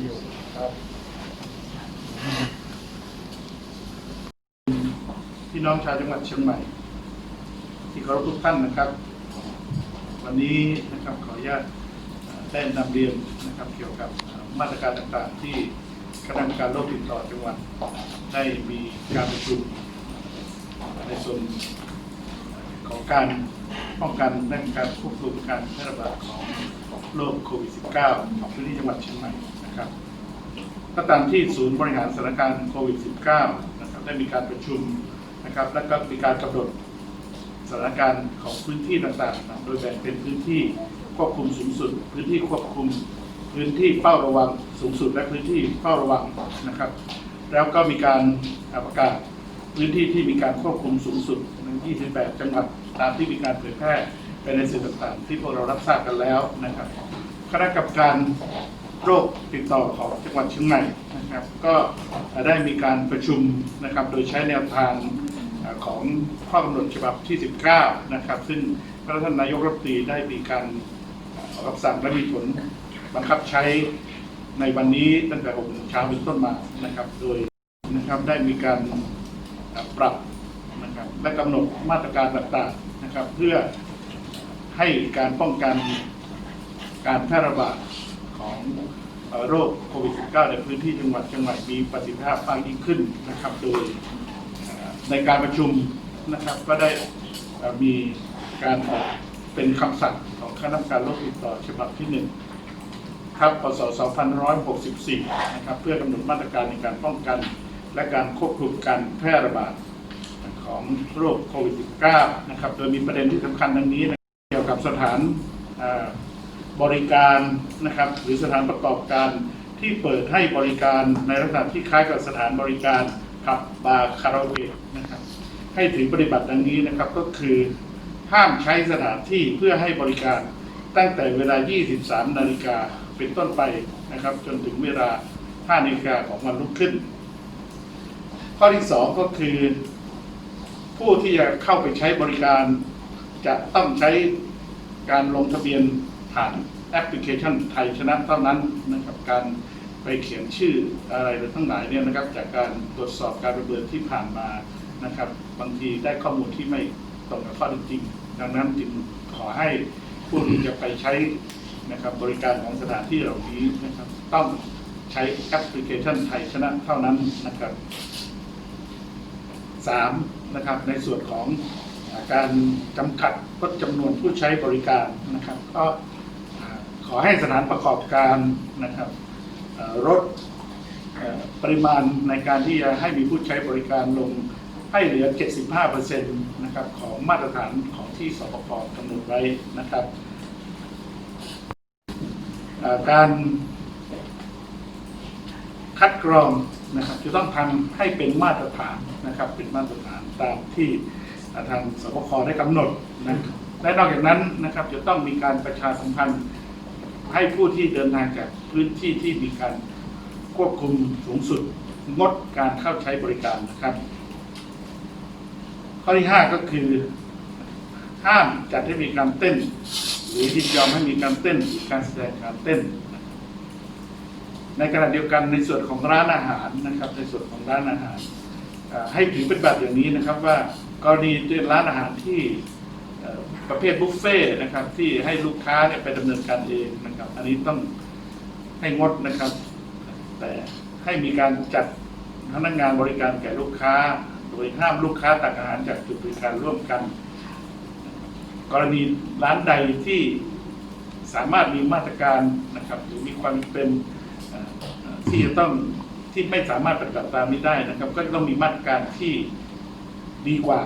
อยู่ครับ พี่น้องชาวจังหวัดเชียงใหม่ ที่เคารพทุกท่านนะครับ วันนี้นะครับขออนุญาตเอ่อได้นำเรียนนะครับเกี่ยวกับมาตรการต่างๆ ที่คณะกรรมการโรคติดต่อจังหวัดได้มีการประชุมในส่วนของการป้องกันและการควบคุมการแพร่ระบาดของโรคโควิด -19 ของพื้นที่จังหวัดเชียงใหม่ นะครับก็ตามที่ศูนย์บริหารสถานการณ์โควิด -19 นะครับได้มีการประชุมนะครับและก็มีการกำหนดสถานการณ์ของพื้นที่ต่างๆนะโดยแบ่งเป็นพื้นที่ควบคุมสูงสุด พื้นที่ควบคุม พื้นที่เฝ้าระวังสูงสุด และพื้นที่เฝ้าระวังนะครับ แล้วก็มีการประกาศพื้นที่ที่มีการควบคุมสูงสุดใน28 จังหวัดตามที่มีการเผยแพร่ไปในสื่อต่างๆ ที่พวกเรารับทราบกันแล้วนะครับ คณะกรรมการ โรคติดต่อของจังหวัดเชียงใหม่นะครับ ก็ได้มีการประชุมนะครับ โดยใช้แนวทางของข้อกำหนดฉบับที่ 19 นะครับ ซึ่งพระท่านนายกรัฐมนตรีได้มีการออกคำสั่งและมีผลบังคับใช้ในวันนี้ตั้งแต่6โมงเช้าเป็นต้นมานะครับ โดยนะครับได้มีการปรับนะครับและกำหนดมาตรการต่างๆนะครับ เพื่อให้การป้องกันการแพร่ระบาดของ โรคโควิด -19 ในพื้นที่จังหวัดเชียงใหม่มีประสิทธิภาพมากยิ่งขึ้นนะครับ โดยในการประชุมนะครับก็ได้มีการออกเป็นคำสั่งของคณะกรรมการโรคติดต่อฉบับที่ 1 ครับพศ2564 นะครับเพื่อกำหนดมาตรการในการป้องกัน และการควบคุมการแพร่ระบาดของโรคโควิด -19 นะครับ โดยมีประเด็นที่สำคัญดังนี้ เกี่ยวกับสถานอ่อ บริการนะครับหรือสถานประกอบการที่เปิดให้บริการในลักษณะที่คล้ายกับสถานบริการผับบาร์คาราโอเกะนะครับให้ถือปฏิบัติดังนี้นะครับก็คือห้ามใช้สถานที่เพื่อให้บริการตั้งแต่เวลา 23 นาฬิกาเป็นต้นไปนะครับ จนถึงเวลา 5 นาฬิกาของวันรุ่งขึ้น ข้อที่ 2 ก็คือ ผู้ที่จะเข้าไปใช้บริการ จะต้องใช้การลงทะเบียน ผ่านแอปพลิเคชันไทยชนะเท่านั้นนะครับการไปเขียนชื่ออะไรทั้งหลายเนี่ยนะครับ จากการตรวจสอบการระเบิดที่ผ่านมานะครับ บางทีได้ข้อมูลที่ไม่ตรงกับข้อเท็จจริง ดังนั้นจึงขอให้ผู้ที่จะไปใช้นะครับบริการของสถานที่เหล่านี้นะครับต้องใช้แอปพลิเคชันไทยชนะเท่านั้นนะครับสามนะครับในส่วนของการจำกัดลดจำนวนผู้ใช้บริการนะครับ ก็ ขอให้สถานประกอบการนะครับลดปริมาณในการที่จะให้มีผู้ใช้บริการลงให้เหลือ 75%นะครับของมาตรฐานของที่สปกกำหนดไว้นะครับ การคัดกรองนะครับจะต้องทำให้เป็นมาตรฐานนะครับเป็นมาตรฐานตามที่ทางสบคได้กำหนดนะและนอกจากนั้นนะครับจะต้องมีการประชาสัมพันธ์ ให้ผู้ที่เดินทางจากพื้นที่ที่มีการควบคุมสูงสุดงดการเข้าใช้บริการนะครับ ข้อที่ 5 ก็คือ ห้ามจัดให้มีการเต้น หรือยินยอมให้มีการเต้นหรือการแสดงการเต้น ในขณะเดียวกันในส่วนของร้านอาหารนะครับ ในส่วนของร้านอาหาร ให้ถือเป็นแบบอย่างนี้นะครับว่ากรณีเป็นร้านอาหารที่ ประเภทบุฟเฟ่ต์นะครับ ที่ให้ลูกค้าเนี่ยไปดำเนินการเองนะครับ อันนี้ต้องให้งดนะครับ แต่ให้มีการจัดพนักงานบริการแก่ลูกค้า โดยห้ามลูกค้าตักอาหารจากจุดบริการร่วมกัน กรณีร้านใดที่สามารถมีมาตรการนะครับ หรือมีความเป็นที่จะต้องที่ไม่สามารถปฏิบัติตามนี้ได้นะครับ ก็ต้องมีมาตรการที่ดีกว่า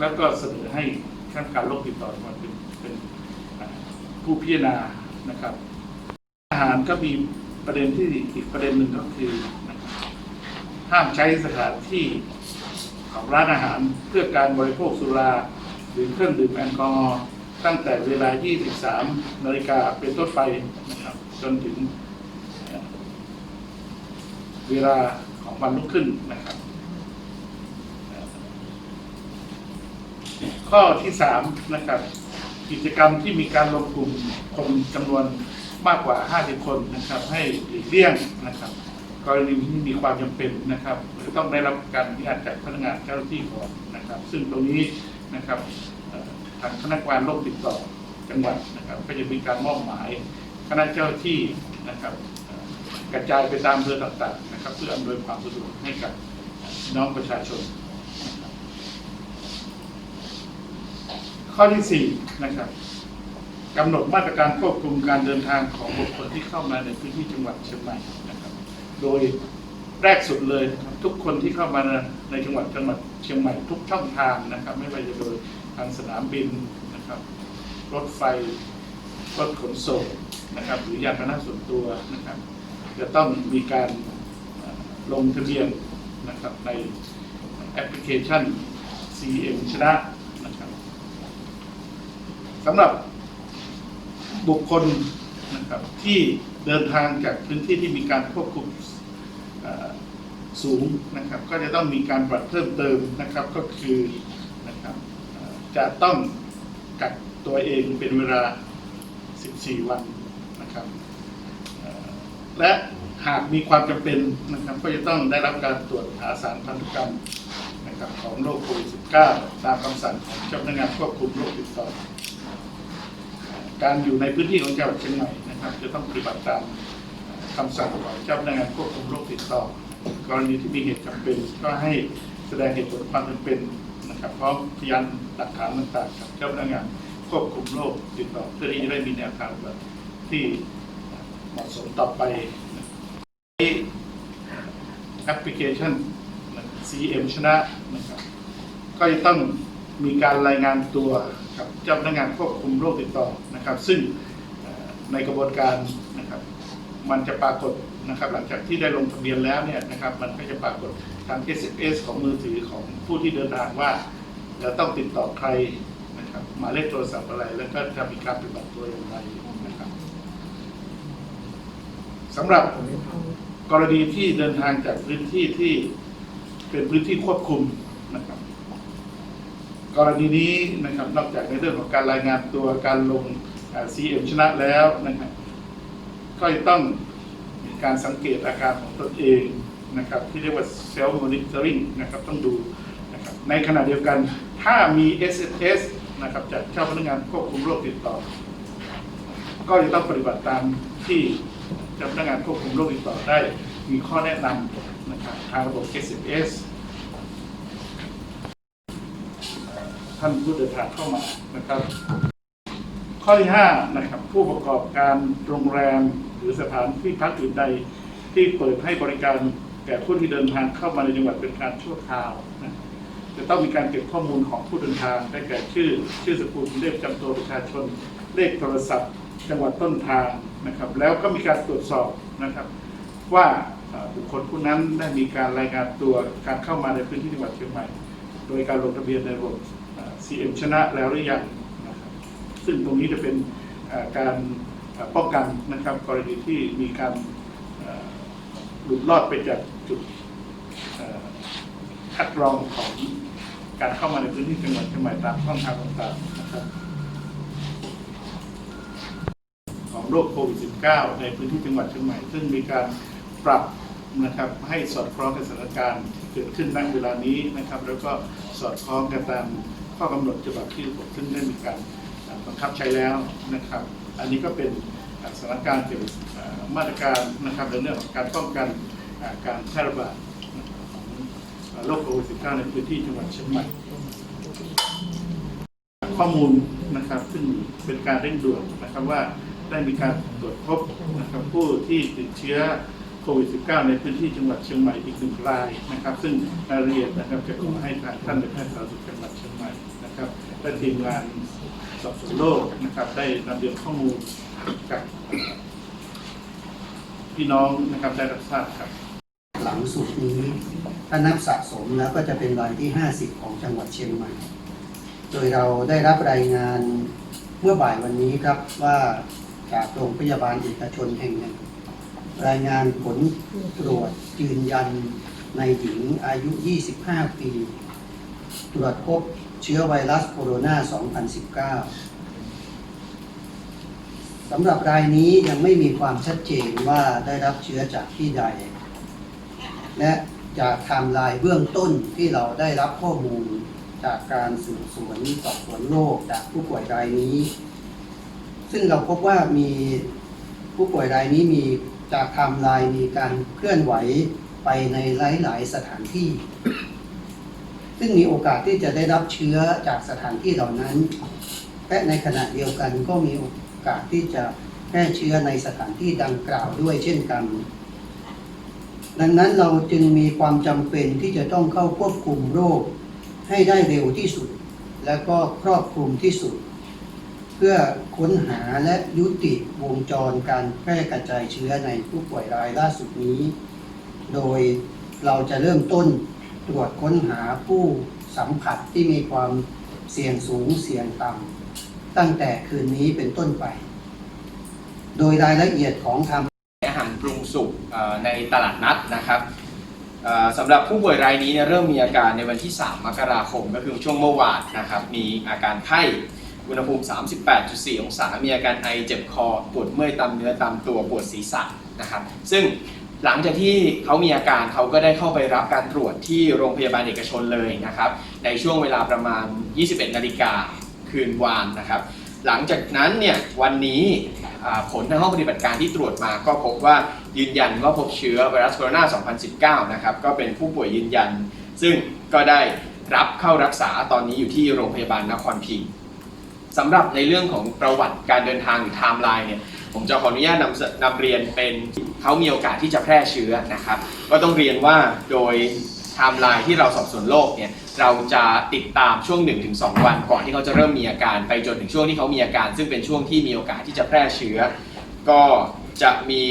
แล้วก็เสนอให้ ข้าราชการโรคติดต่อมาเป็นเป็นผู้พิจารณานะครับ อาหารก็มีประเด็นที่อีกประเด็นหนึ่งก็คือนะห้ามใช้สถานที่ของร้านอาหารเพื่อการบริโภคสุราหรือเครื่องดื่มแอลกอฮอล์ตั้งแต่เวลา 23 นาฬิกาเป็นต้นไปนะครับจนถึงเวลาของวันรุ่งขึ้นนะครับ ข้อที่สามนะครับ กิจกรรมที่มีการรวมกลุ่มคนจำนวนมากกว่า 50 คนนะครับ ให้หลีกเลี่ยงนะครับกรณีที่มีความจำเป็นนะครับหรือต้องได้รับการอนุญาตจากพนักงานเจ้าหน้าที่ก่อนนะครับ ซึ่งตรงนี้นะครับทางคณะกรรมการโรคติดต่อจังหวัดนะครับ ก็จะมีการมอบหมายคณะเจ้าหน้าที่นะครับ กระจายไปตามอำเภอต่างๆนะครับ เพื่ออำนวยความสะดวกให้กับน้องประชาชนนะครับ ข้อที่สี่นะครับกำหนดมาตรการควบคุมการเดินทางของบุคคลที่เข้ามาในพื้นที่จังหวัดเชียงใหม่นะครับ โดยแรกสุดเลยนะครับทุกคนที่เข้ามาในจังหวัดจังหวัดเชียงใหม่ทุกช่องทางนะครับ ไม่ว่าจะโดยทางสนามบินนะครับ รถไฟรถขนส่งนะครับ หรือยานพาหนะส่วนตัวนะครับ จะต้องมีการลงทะเบียนนะครับในแอปพลิเคชัน CM ชนะนะ สำหรับบุคคลนะครับที่เดินทางจากพื้นที่ที่มีการควบคุมสูงนะครับก็จะต้องมีการปรับเพิ่มเติมนะครับก็คือนะครับจะต้องกักตัวเองเป็นเวลา 14 วันนะครับและหากมีความจำเป็นนะครับก็จะต้องได้รับการตรวจหาสารพันธุกรรมนะครับของโรคโควิด -19 ตามคำสั่งของเจ้าพนักงานควบคุมโรคติดต่อ การอยู่ในพื้นที่ของจังหวัดเชียงใหม่นะครับ จะต้องปฏิบัติตามคำสั่งของเจ้าพนักงานควบคุมโรคติดต่อ กรณีที่มีเหตุจำเป็นก็ให้แสดงเหตุผลความจำเป็นนะครับพร้อมพยานหลักฐานต่างๆกับเจ้าพนักงานควบคุมโรคติดต่อเพื่อที่จะได้มีแนวทางที่เหมาะสมต่อไปแอปพลิเคชัน CM ชนะนะครับก็จะต้องมีการรายงานตัว กับเจ้าพนักงานควบคุมโรคติดต่อนะครับ ซึ่งในกระบวนการนะครับ มันจะปรากฏนะครับ หลังจากที่ได้ลงทะเบียนแล้วเนี่ยนะครับ มันก็จะปรากฏทาง SMS ของมือถือของผู้ที่เดินทางว่าจะต้องติดต่อใครนะครับหมายเลขโทรศัพท์อะไร แล้วก็จะมีการปฏิบัติตัวอย่างไรนะครับสำหรับกรณีที่เดินทางจากพื้นที่ที่เป็นพื้นที่ควบคุมนะครับ กรณีนี้นะครับนอกจากในเรื่องของการรายงานตัวการลงซีเอ็มชนะแล้วนะครับก็จะต้องมีการสังเกตอาการของตนเองนะครับที่เรียกว่าเซลล์มอนิเตอริงนะครับต้องดูนะครับในขณะเดียวกันถ้ามี S S นะครับจากเจ้าพนักงานควบคุมโรคติดต่อ ก็จะต้องปฏิบัติตามที่เจ้าพนักงานควบคุมโรคติดต่อได้มีข้อแนะนำนะครับทางระบบ SMS ท่านผู้เดินทางเข้ามานะครับ ข้อที่5นะครับผู้ประกอบการโรงแรมหรือสถานที่พักอื่นใด ที่เปิดให้บริการแก่ผู้ที่เดินทางเข้ามาในจังหวัดเป็นการชั่วคราวนะจะต้องมีการเก็บข้อมูลของผู้เดินทางได้แก่ชื่อ ชื่อสกุลเลขจำตัวประชาชน เลขโทรศัพท์ จังหวัดต้นทางนะครับ แล้วก็มีการตรวจสอบนะครับ ว่าบุคคลผู้นั้นได้มีการรายงานตัวการเข้ามาในพื้นที่จังหวัดเชียงใหม่ โดยการลงทะเบียนในระบบ CM ชนะแล้วหรือยังนะครับซึ่งตรงนี้จะเป็นการป้องกันนะครับกรณีที่มีการหลุดรอดไปจากจุดคัดกรองของการเข้ามาในพื้นที่จังหวัดเชียงใหม่ตามช่องทางต่างๆนะครับของโรคโควิด -19 ในพื้นที่จังหวัดเชียงใหม่ ซึ่งมีการปรับนะครับให้สอดคล้องกับสถานการณ์ที่เกิดขึ้นณเวลานี้นะครับ แล้วก็สอดคล้องกับตาม ข้อกำหนดฉบับที่ผมซึ่งได้มีการบังคับใช้แล้วนะครับ อันนี้ก็เป็นสถานการณ์เกี่ยวกับมาตรการนะครับในเรื่องของการป้องกันการแพร่ระบาดของโรคโควิด -19 ในพื้นที่จังหวัดเชียงใหม่ข้อมูลนะครับซึ่งเป็นการเร่งด่วนนะครับว่าได้มีการตรวจพบนะครับผู้ที่ติดเชื้อโควิด -19 ในพื้นที่จังหวัดเชียงใหม่อีกหนึ่งรายนะครับ ซึ่งรายละเอียดนะครับจะขอให้ทางท่านในายแพทย์สาธารณสุขจังหวัดเชียงใหม่ นะครับและทีมงานสอบสวนโรคนะครับ ได้นำเรียนข้อมูลกับพี่น้องนะครับได้รับทราบครับ หลังสุดนี้ถ้านับสะสมแล้วก็จะเป็นรายที่ 50 ของจังหวัดเชียงใหม่ โดยเราได้รับรายงานเมื่อบ่ายวันนี้ครับว่าจากโรงพยาบาลเอกชนแห่งหนึ่ง รายงานผลตรวจยืนยันในหญิงอายุ 25 ปี ตรวจพบ ชื้อไวรัสโคโรนา 2019 สำหรับรายนี้ยังไม่มีความชัดเจนว่าได้รับเชื้อจากที่ใด และจากไทม์ไลน์เบื้องต้นที่เราได้รับข้อมูลจากการสืบสวนสอบสวนโรคจากผู้ป่วยรายนี้ ซึ่งเราพบว่ามีผู้ป่วยรายนี้มีจากไทม์ไลน์มีการเคลื่อนไหวไปในหลาย ๆ สถานที่ ซึ่งมีโอกาสที่จะได้รับเชื้อจากสถานที่เหล่านั้น และในขณะเดียวกันก็มีโอกาสที่จะแพร่เชื้อในสถานที่ดังกล่าวด้วยเช่นกัน ดังนั้นเราจึงมีความจำเป็นที่จะต้องเข้าควบคุมโรคให้ได้เร็วที่สุด และก็ครอบคลุมที่สุด เพื่อค้นหาและยุติวงจรการแพร่กระจายเชื้อในผู้ป่วยรายล่าสุดนี้ โดยเราจะเริ่มต้น ตรวจค้นหาผู้สัมผัสที่มีความเสี่ยงสูงเสี่ยงต่ำตั้งแต่คืนนี้เป็นต้นไป โดยรายละเอียดของทำอาหารปรุงสุกในตลาดนัดนะครับสำหรับผู้ป่วยรายนี้เนี่ยเริ่มมีอาการในวันที่ 3 มกราคมก็คือช่วงเมื่อวานนะครับ มีอาการไข้อุณหภูมิ 38.4 องศา มีอาการไอเจ็บคอ ปวดเมื่อยตามเนื้อตามตัว ปวดศีรษะนะครับ ซึ่ง หลังจากที่เขามีอาการเขาก็ได้เข้าไปรับการตรวจที่โรงพยาบาลเอกชนเลยนะครับ ในช่วงเวลาประมาณ 21 นาฬิกาคืนวานนะครับ หลังจากนั้นเนี่ยวันนี้ผลทางห้องปฏิบัติการที่ตรวจมาก็พบว่ายืนยันว่าพบเชื้อไวรัสโคโรนา 2019 นะครับ ก็เป็นผู้ป่วยยืนยัน ซึ่งก็ได้รับเข้ารักษาตอนนี้อยู่ที่โรงพยาบาลนครพิงค์สำหรับในเรื่องของประวัติการเดินทางหรือไทม์ไลน์เนี่ย ผมจะขออนุญาตนำเสนำเรียนเป็นเขามีโอกาสที่จะแพร่เชื้อนะครับ ก็ต้องเรียนว่าโดยไทม์ไลน์ที่เราสอบสวนโรคเนี่ยเราจะติดตามช่วง 1-2 วัน ก่อนที่เขาจะเริ่มมีอาการไปจนถึงช่วงที่เขามีอาการ ซึ่งเป็นช่วงที่มีโอกาสที่จะแพร่เชื้อ ก็จะมี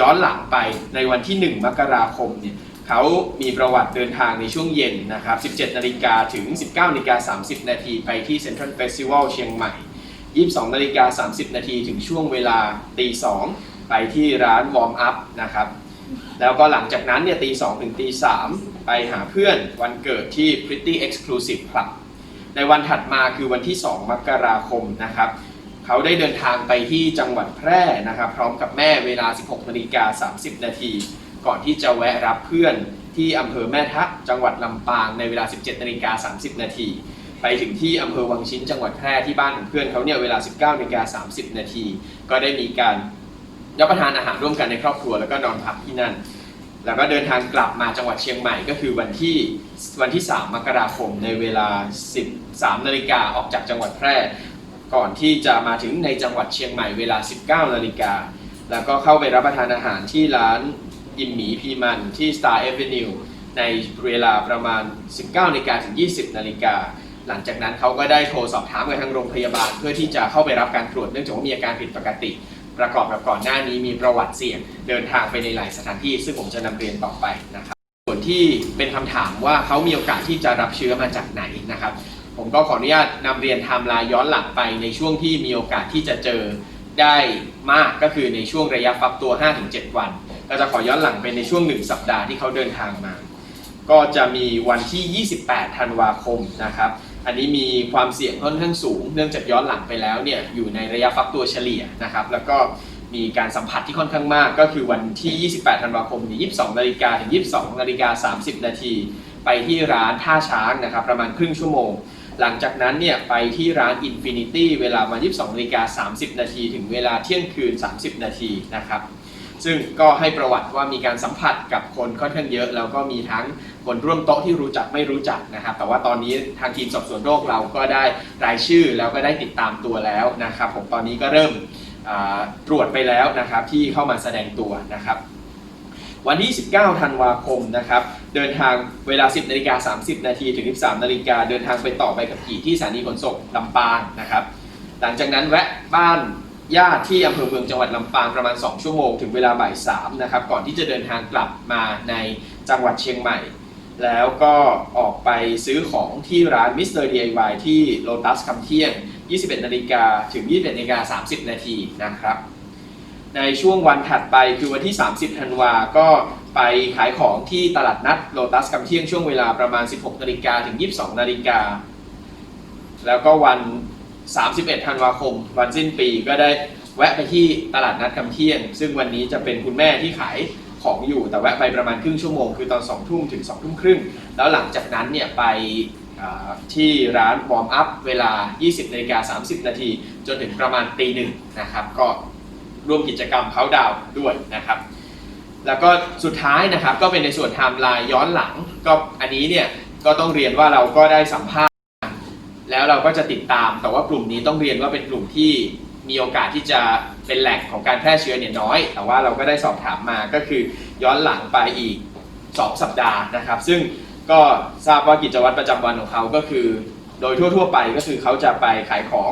ย้อนหลังไปในวันที่ 1 มกราคมเนี่ยเขามีประวัติเดินทางในช่วงเย็นนะครับ 17 นาฬิกาถึง 19 นาฬิกา 30 นาทีไปที่ Central Festival เชียงใหม่ 22นาฬิกา30 นาทีถึงช่วงเวลาตี2ไปที่ร้านวอร์มอัพนะครับแล้วก็หลังจากนั้นเนี่ยตี2ถึงตี3ไปหาเพื่อนวันเกิดที่ Pretty Exclusive Club ในวันถัดมาคือวันที่ 2 มกราคมนะครับ เขาได้เดินทางไปที่จังหวัดแพร่นะครับ พร้อมกับแม่เวลา 16นาฬิกา30 นาทีก่อนที่จะแวะรับเพื่อนที่อำเภอแม่ทะจังหวัดลำปางในเวลา 17นาฬิกา30 นาที ไปถึงที่อำเภอวังชิ้นจังหวัดแพร่ที่บ้านของเพื่อนเขาเนี่ยเวลา 19นาฬิกา30 นาที ก็ได้มีการรับประทานอาหารร่วมกันในครอบครัวแล้วก็นอนพักที่นั่น แล้วก็เดินทางกลับมาจังหวัดเชียงใหม่ก็คือวันที่วันที่ 3 มกราคมในเวลา 13นาฬิกาออกจากจังหวัดแพร่ ก่อนที่จะมาถึงในจังหวัดเชียงใหม่เวลา 19นาฬิกาแล้วก็เข้าไปรับประทานอาหารที่ร้านยิมหมีพีมันที่ Star Avenue ในเวลาประมาณ 19นาฬิกาถึง 20นาฬิกา หลังจากนั้นเขาก็ได้โทรสอบถามกับทางโรงพยาบาล เพื่อที่จะเข้าไปรับการตรวจเนื่องจากว่ามีอาการผิดปกติ ประกอบกับก่อนหน้านี้มีประวัติเสี่ยงเดินทางไปในหลายสถานที่ ซึ่งผมจะนำเรียนต่อไปนะครับ ส่วนที่เป็นคำถามว่าเขามีโอกาสที่จะรับเชื้อมาจากไหนนะครับ ผมก็ขออนุญาตนำเรียนไทม์ไลน์ย้อนหลังไปในช่วงที่มีโอกาสที่จะเจอได้มากก็คือในช่วงระยะฟักตัว 5-7 วัน ก็จะขอย้อนหลังไปในช่วง 1 สัปดาห์ที่เขาเดินทางมา ก็จะมีวันที่ 28 ธันวาคมนะครับ อันนี้มีความเสี่ยงค่อนข้างสูง เนื่องจากย้อนหลังไปแล้วเนี่ยอยู่ในระยะฟักตัวเฉลี่ยนะครับ แล้วก็มีการสัมผัสที่ค่อนข้างมาก ก็คือวันที่ 28 ธันวาคมนี่ย22 นาฬิกาถึง 22 นาฬิกา 30 นาที ไปที่ร้านท่าช้างนะครับ ประมาณครึ่งชั่วโมง หลังจากนั้นเนี่ยไปที่ร้าน Infinity เวลามา 22 นาฬิกา 30 นาที ถึงเวลาเที่ยงคืน 30 นาทีนะครับ ซึ่งก็ให้ประวัติว่ามีการสัมผัสกับคนค่อนข้างเยอะ แล้วก็มีทั้งคนร่วมโต๊ะที่รู้จักไม่รู้จักนะครับ แต่ว่าตอนนี้ทางทีมสอบสวนโรคเราก็ได้รายชื่อแล้วก็ได้ติดตามตัวแล้วนะครับผมตอนนี้ก็เริ่มตรวจไปแล้วนะครับที่เข้ามาแสดงตัวนะครับวันที่ 19 ธันวาคมนะครับ เดินทางเวลา 10นาฬิกา30 นาทีถึง 13นาฬิกาเดินทางไปต่อใบขับขี่ที่สถานีขนส่งลำปางนะครับ หลังจากนั้นแวะบ้าน ญาติที่อำเภอเมืองจังหวัดลำปางประมาณ 2 ชั่วโมง ถึงเวลาบ่าย3นะครับก่อนที่จะเดินทางกลับมาในจังหวัดเชียงใหม่ แล้วก็ออกไปซื้อของที่ร้าน Mr. DIY ที่โลตัสคำเที่ยง 21 นาฬิกาถึง 21นาฬิกา30 นาทีนะครับ ในช่วงวันถัดไปคือวันที่ 30 ธันวา ก็ไปขายของที่ตลาดนัดโลตัสกำเที่ยงช่วงเวลาประมาณ 16 นาฬิกาถึง 22 นาฬิกาแล้วก็วัน 31ธันวาคม วันสิ้นปีก็ได้แวะไปที่ตลาดนัดคำเที่ยง ซึ่งวันนี้จะเป็นคุณแม่ที่ขายของอยู่แต่แวะไปประมาณครึ่งชั่วโมงคือตอน2ทุ่มถึง2ทุ่มครึ่งแล้วหลังจากนั้นเนี่ยไปที่ร้านวอร์มอัพเวลา 20นาฬิกา30 นาที จนถึงประมาณตีหนึ่งนะครับ ก็ร่วมกิจกรรมเขาดาวด้วยนะครับ แล้วก็สุดท้ายนะครับก็เป็นในส่วนไทม์ไลน์ย้อนหลัง ก็อันนี้เนี่ยก็ต้องเรียนว่าเราก็ได้สัมภาษณ์ แล้วเราก็จะติดตาม แต่ว่ากลุ่มนี้ต้องเรียนว่าเป็นกลุ่มที่มีโอกาสที่จะเป็นแหล่งของการแพร่เชื้อเนี่ยน้อย แต่ว่าเราก็ได้สอบถามมาก็คือย้อนหลังไปอีก 2 สัปดาห์นะครับ ซึ่งก็ทราบว่ากิจวัตรประจำวันของเขาก็คือ โดยทั่ว ๆ ไปก็คือเขาจะไปขายของ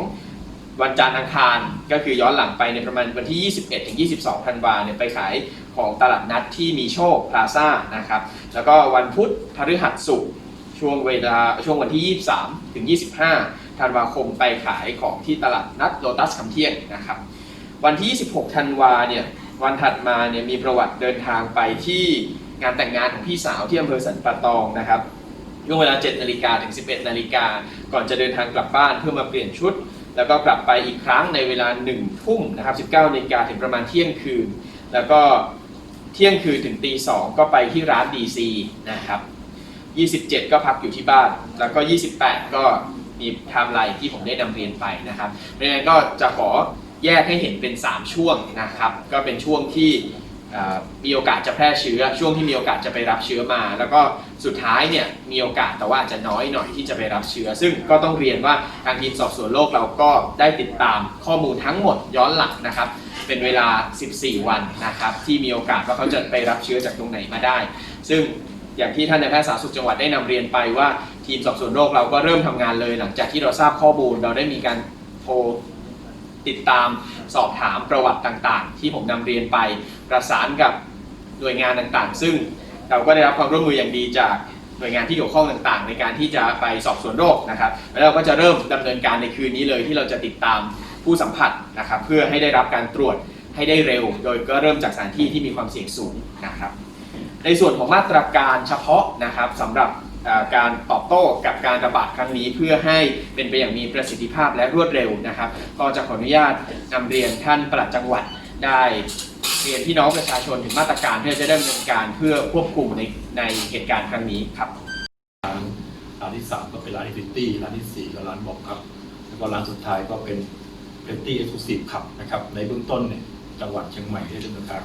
วันจันทร์อังคารก็คือย้อนหลังไปในประมาณวันที่ 21 ถึง 22 ธันวาเนี่ยไปขายของตลาดนัดที่มีโชคพลาซ่านะครับ แล้วก็วันพุธพฤหัสศุกร์ ช่วงเวลาช่วงวันที่ 23 ถึง 25 ธันวาคมไปขายของที่ตลาดนัดโลตัสคำเที่ยงนะครับ วันที่ 26 ธันวาเนี่ยวันถัดมาเนี่ยมีประวัติเดินทางไปที่งานแต่งงานของพี่สาวที่อำเภอสันป่าตองนะครับช่วงเวลา 7 นาฬิกาถึง 11 นาฬิกา ก่อนจะเดินทางกลับบ้านเพื่อมาเปลี่ยนชุด แล้วก็กลับไปอีกครั้งในเวลา 1 ทุ่มนะครับ 19 นาฬิกาถึงประมาณเที่ยงคืน แล้วก็เที่ยงคืนถึงตี2ก็ไปที่ร้าน DC นะครับ 27 ก็พักอยู่ที่บ้าน แล้วก็ 28 ก็มีไทม์ไลน์ที่ผมได้นำเรียนไปนะครับเพราะฉะนั้นก็จะขอแยกให้เห็นเป็น 3 ช่วงนะครับ ก็เป็นช่วงที่มีโอกาสจะแพร่เชื้อ ช่วงที่มีโอกาสจะไปรับเชื้อมา แล้วก็สุดท้ายเนี่ยมีโอกาสแต่ว่าจจะน้อยหน่อยที่จะไปรับเชื้อ ซึ่งก็ต้องเรียนว่าทางทีมสอบสวนโรคเราก็ได้ติดตามข้อมูลทั้งหมดย้อนหลังนะครับ เป็นเวลา 14 วันนะครับที่มีโอกาสว่าเขาจะไปรับเชื้อจากตรงไหนมาได้ ซึ่ง อย่างที่ท่านนายแพทย์สาธารณสุขจังหวัดได้นำเรียนไปว่าทีมสอบสวนโรคเราก็เริ่มทำงานเลย หลังจากที่เราทราบข้อมูลเราได้มีการโทรติดตามสอบถามประวัติต่างๆ ที่ผมนำเรียนไปประสานกับหน่วยงานต่างๆ ซึ่งเราก็ได้รับความร่วมมืออย่างดีจากหน่วยงานที่เกี่ยวข้องต่างๆ ในการที่จะไปสอบสวนโรคนะครับ แล้วเราก็จะเริ่มดำเนินการในคืนนี้เลยที่เราจะติดตามผู้สัมผัสนะครับ เพื่อให้ได้รับการตรวจให้ได้เร็ว โดยก็เริ่มจากสถานที่ที่มีความเสี่ยงสูงนะครับ ในส่วนของมาตรการเฉพาะนะครับสำหรับการตอบโต้กับการระบาดครั้งนี้เพื่อให้เป็นไปอย่างมีประสิทธิภาพและรวดเร็วนะครับ ก็จะขออนุญาตนำเรียนท่านปลัดจังหวัดได้เรียนพี่น้องประชาชนถึงมาตรการที่จะได้ดำเนินการเพื่อควบคุมในในเหตุการณ์ครั้งนี้ครับร้านที่สามก็เป็นร้านอินฟินิตี้ร้านที่สี่ก็ร้านบอกครับ แล้วก็ร้านสุดท้ายก็เป็นเป็นตี้เอ็กซ์คลูซีฟขับนะครับในเบื้องต้นเนี่ยจังหวัดเชียงใหม่ได้ดำเนินการ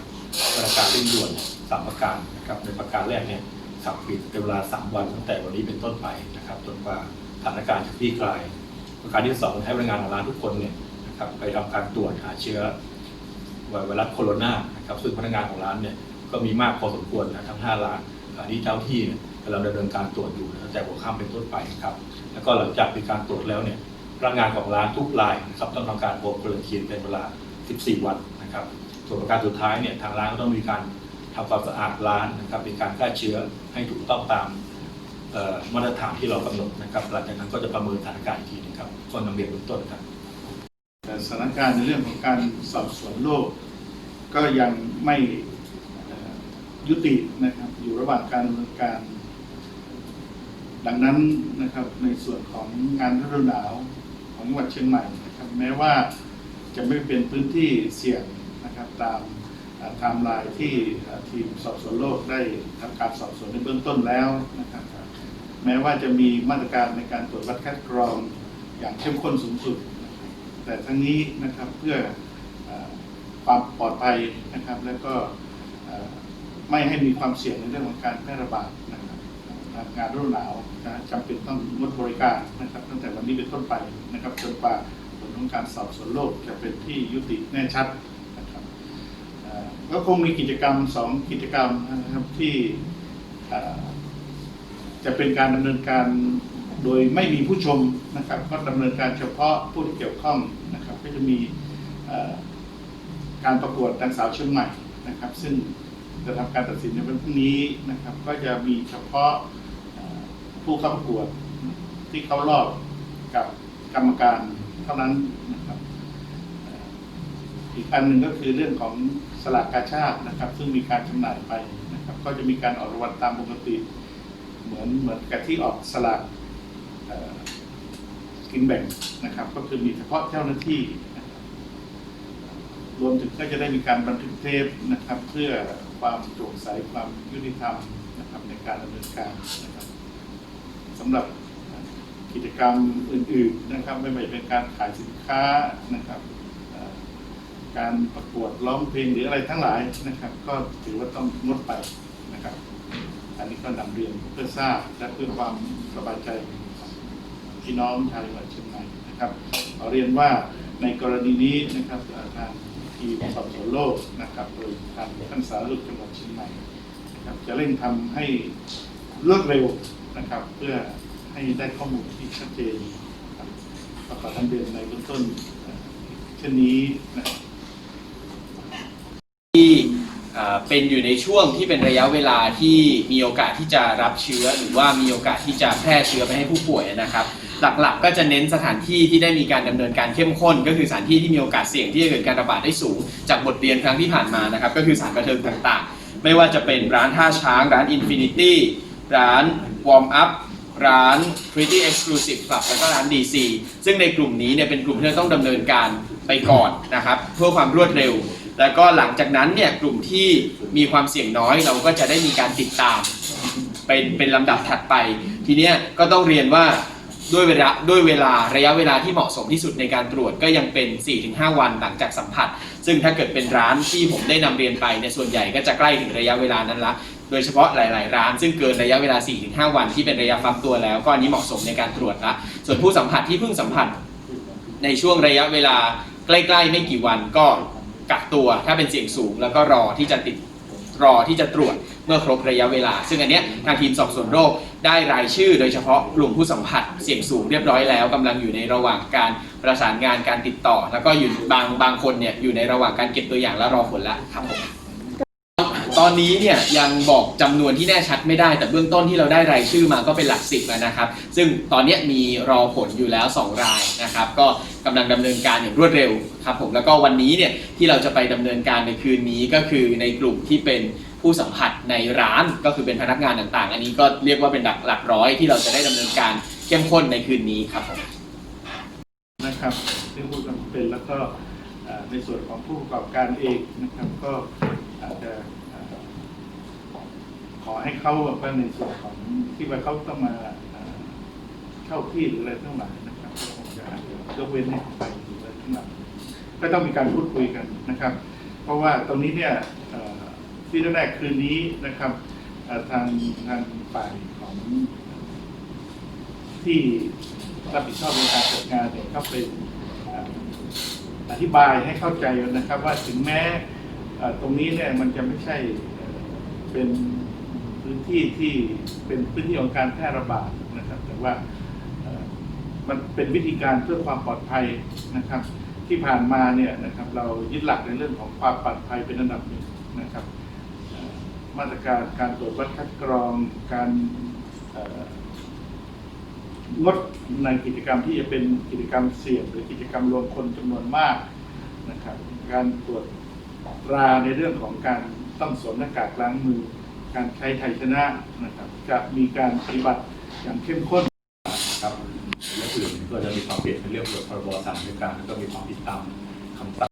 มาตรการเร่งด่วนสามประการนะครับในประการแรกเนี่ยสั่งปิดเป็นเวลาสามวันตั้งแต่วันนี้เป็นต้นไปนะครับจนกว่าสถานการณ์จะคลี่คลาย ประการที่สองให้พนักงานของร้านทุกคนเนี่ยนะครับไปทำการตรวจหาเชื้อไวรัสโคโรนานะครับซึ่งพนักงานของร้านเนี่ยก็มีมากพอสมควรนะทั้งห้าร้านอันนี้เจ้าที่เนี่ยกำลังดำเนินการตรวจอยู่ตั้งแต่หัวค่ำเป็นต้นไปครับ แล้วก็หลังจากมีการตรวจแล้วเนี่ยพนักงานของร้านทุกรายนะครับต้องทำการโฮมควอรันทีนเป็นเวลา 14 วันนะครับ ส่วนประการสุดท้ายเนี่ยทางร้านก็ต้องมีการทำความสะอาดร้านนะครับมีการฆ่าเชื้อให้ถูกต้องตามมาตรฐานที่เรากำหนดนะครับ หลังจากนั้นก็จะประเมินสถานการณ์อีกทีนะครับก็นำเรียนเบื้องต้นครับแต่สถานการณ์ในเรื่องของการสอบสวนโรคก็ยังไม่ยุตินะครับอยู่ระหว่างการดำเนินการ ดังนั้นนะครับในส่วนของงานฤดูหนาวของจังหวัดเชียงใหม่นะครับแม้ว่าจะไม่เป็นพื้นที่เสี่ยง นะครับตามไทม์ไลน์ที่ทีมสอบสวนโรคได้ทำการสอบสวนในเบื้องต้นแล้วนะครับแม้ว่าจะมีมาตรการในการตรวจวัดคัดกรองอย่างเข้มข้นสูงสุด แต่ทั้งนี้นะครับเพื่อความปลอดภัยนะครับ แล้วก็ไม่ให้มีความเสี่ยงในเรื่องของการแพร่ระบาดนะครับงานฤดูหนาวนะจำเป็นต้องงดบริการนะครับ ตั้งแต่วันนี้เป็นต้นไปนะครับจนกว่าผลของการสอบสวนโรคจะเป็นที่ยุติแน่ชัด ก็คงมีกิจกรรมสองกิจกรรมนะครับที่จะเป็นการดำเนินการโดยไม่มีผู้ชมนะครับ ก็ดำเนินการเฉพาะผู้ที่เกี่ยวข้องนะครับ ก็จะมีการประกวดนางสาวเชียงใหม่นะครับ ซึ่งจะทำการตัดสินในวันพรุ่งนี้นะครับ ก็จะมีเฉพาะผู้เข้าประกวดที่เข้ารอบกับกรรมการเท่านั้นนะครับอีกอันหนึ่งก็คือเรื่องของ สลากกาชาตินะครับ ซึ่งมีการจำหน่ายไปนะครับ ก็จะมีการออกรางวัลตามปกติ เหมือนเหมือนกับที่ออกสลากกินแบ่งนะครับ ก็คือมีเฉพาะเจ้าหน้าที่รวมถึงก็จะได้มีการบันทึกเทปนะครับ เพื่อความโปร่งใสความยุติธรรมนะครับในการดำเนินการนะครับสำหรับกิจกรรมอื่น ๆนะครับ ไม่ว่าจะเป็นการขายสินค้านะครับ การประกวดร้องเพลงหรืออะไรทั้งหลายนะครับ ก็ถือว่าต้องงดไปนะครับ อันนี้ก็นำเรียนเพื่อทราบและเพื่อความสบายใจของพี่น้องชาวจังหวัดเชียงใหม่นะครับขอเรียนว่าในกรณีนี้นะครับทางทีมสอบสวนโลกนะครับโดยทางท่านสาธารณสุขจังหวัดเชียงใหม่นะครับจะเร่งทำให้รวดเร็วนะครับ เพื่อให้ได้ข้อมูลที่ชัดเจนนะครับก็ขอท่านเรียนในเบื้องต้นเช่นนี้นะครับ เป็นอยู่ในช่วงที่เป็นระยะเวลาที่มีโอกาสที่จะรับเชื้อ หรือว่ามีโอกาสที่จะแพร่เชื้อไปให้ผู้ป่วยนะครับ หลักๆ ก็จะเน้นสถานที่ที่ได้มีการดำเนินการเข้มข้น ก็คือสถานที่ที่มีโอกาสเสี่ยงที่จะเกิดการระบาดได้สูง จากบทเรียนครั้งที่ผ่านมานะครับ ก็คือสถานบันเทิงต่างๆ ไม่ว่าจะเป็นร้านท่าช้าง ร้าน Infinity ร้าน Warm Up ร้าน Pretty Exclusive Club แล้วก็ร้าน DC ซึ่งในกลุ่มนี้เนี่ยเป็นกลุ่มที่ต้องดำเนินการไปก่อนนะครับ เพื่อความรวดเร็ว แล้วก็หลังจากนั้นเนี่ยกลุ่มที่มีความเสี่ยงน้อยเราก็จะได้มีการติดตาม เป็นเป็นลำดับถัดไป ทีเนี้ยก็ต้องเรียนว่าด้วยเวลาด้วยเวลาระยะเวลาที่เหมาะสมที่สุดในการตรวจก็ยังเป็น 4-5 วันหลังจากสัมผัส ซึ่งถ้าเกิดเป็นร้านที่ผมได้นำเรียนไปเนี่ยส่วนใหญ่ก็จะใกล้ถึงระยะเวลานั้นละโดยเฉพาะหลาย ๆ ร้าน ซึ่งเกินระยะเวลา 4-5 วันที่เป็นระยะฟักตัวแล้ว ก็อันนี้เหมาะสมในการตรวจละส่วนผู้สัมผัสที่เพิ่งสัมผัสในช่วงระยะเวลาใกล้ ๆ ไม่กี่วันก็ กักตัวถ้าเป็นเสี่ยงสูง แล้วก็รอที่จะติดรอที่จะตรวจเมื่อครบระยะเวลา ซึ่งอันเนี้ยทางทีมสอบสวนโรคได้รายชื่อ โดยเฉพาะกลุ่มผู้สัมผัสเสี่ยงสูงเรียบร้อยแล้วกำลังอยู่ในระหว่างการประสานงานการติดต่อ แล้วก็อยู่บางบางคนเนี่ยอยู่ในระหว่างการเก็บตัวอย่างและรอผลแล้วครับผม ตอนนี้เนี่ยยังบอกจำนวนที่แน่ชัดไม่ได้ แต่เบื้องต้นที่เราได้รายชื่อมาก็เป็นหลักสิบแล้วนะครับ ซึ่งตอนนี้มีรอผลอยู่แล้ว 2 รายนะครับ ก็กำลังดำเนินการอย่างรวดเร็วครับผมแล้วก็วันนี้เนี่ยที่เราจะไปดำเนินการในคืนนี้ก็คือในกลุ่มที่เป็นผู้สัมผัสในร้านก็คือเป็นพนักงานต่างๆ อันนี้ก็เรียกว่าเป็นหลักหลักร้อยที่เราจะได้ดำเนินการเข้มข้นในคืนนี้ครับผมนะครับซึ่งผู้จำเป็นแล้วก็ในส่วนของผู้ประกอบการเองนะครับก็อาจจะ อ่อขอให้เขาแบบในส่วนของที่ว่าเขาต้องมาเอ่อเช่าที่หรืออะไรทั้งหลายนะครับก็คงจะยกเว้นให้ไปหรืออะไรทั้งหลายก็ต้องมีการพูดคุยกันนะครับ เพราะว่าตรงนี้เนี่ยที่แรกคืนนี้นะครับทางทางฝ่ายของที่รับผิดชอบในการจัดงานเนี่ยเขาไปเอ่อธิบายให้เข้าใจนะครับ ว่าถึงแม้ตรงนี้เนี่ยมันจะไม่ใช่เป็น พื้นที่ที่เป็นพื้นที่ของการแพร่ระบาดนะครับ แต่ว่ามันเป็นวิธีการเพื่อความปลอดภัยนะครับ ที่ผ่านมาเนี่ยนะครับ เรายึดหลักในเรื่องของความปลอดภัยเป็นอันดับหนึ่งนะครับ มาตรการการตรวจวัดคัดกรองการงดในกิจกรรมที่จะเป็นกิจกรรมเสี่ยงหรือกิจกรรมรวมคนจำนวนมากนะครับ การตรวจตราในเรื่องของการต้องสวมหน้ากากล้างมือ การใช้ไทยชนะนะครับจะมีการปฏิบัติอย่างเข้มข้นครับและอื่นก็จะมีความผิดในเรื่องพรบสารบริการแล้วก็มีความผิดตามคำสั่ง